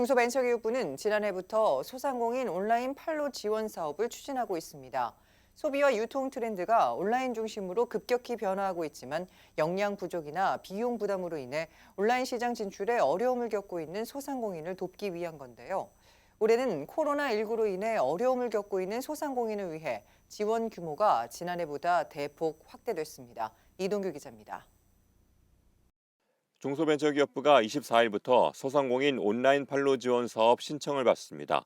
중소벤처기업부는 지난해부터 소상공인 온라인 판로 지원 사업을 추진하고 있습니다. 소비와 유통 트렌드가 온라인 중심으로 급격히 변화하고 있지만 역량 부족이나 비용 부담으로 인해 온라인 시장 진출에 어려움을 겪고 있는 소상공인을 돕기 위한 건데요. 올해는 코로나19로 인해 어려움을 겪고 있는 소상공인을 위해 지원 규모가 지난해보다 대폭 확대됐습니다. 이동규 기자입니다. 중소벤처기업부가 24일부터 소상공인 온라인 판로 지원 사업 신청을 받습니다.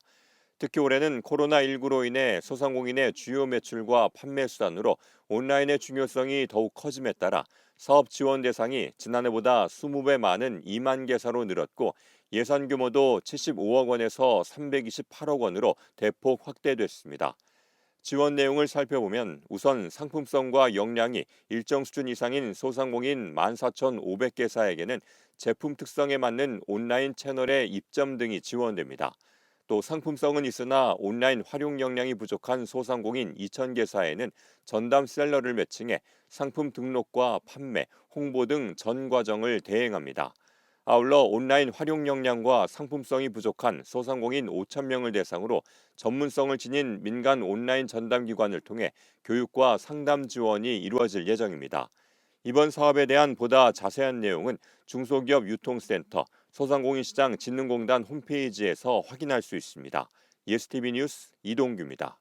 특히 올해는 코로나19로 인해 소상공인의 주요 매출과 판매 수단으로 온라인의 중요성이 더욱 커짐에 따라 사업 지원 대상이 지난해보다 20배 많은 2만 개사로 늘었고 예산 규모도 75억 원에서 328억 원으로 대폭 확대됐습니다. 지원 내용을 살펴보면 우선 상품성과 역량이 일정 수준 이상인 소상공인 14,500개사에게는 제품 특성에 맞는 온라인 채널의 입점 등이 지원됩니다. 또 상품성은 있으나 온라인 활용 역량이 부족한 소상공인 2,000개사에는 전담 셀러를 매칭해 상품 등록과 판매, 홍보 등 전 과정을 대행합니다. 아울러 온라인 활용 역량과 상품성이 부족한 소상공인 5,000명을 대상으로 전문성을 지닌 민간 온라인 전담 기관을 통해 교육과 상담 지원이 이루어질 예정입니다. 이번 사업에 대한 보다 자세한 내용은 중소기업 유통센터 소상공인 시장 진흥공단 홈페이지에서 확인할 수 있습니다. 예스티비 뉴스 이동규입니다.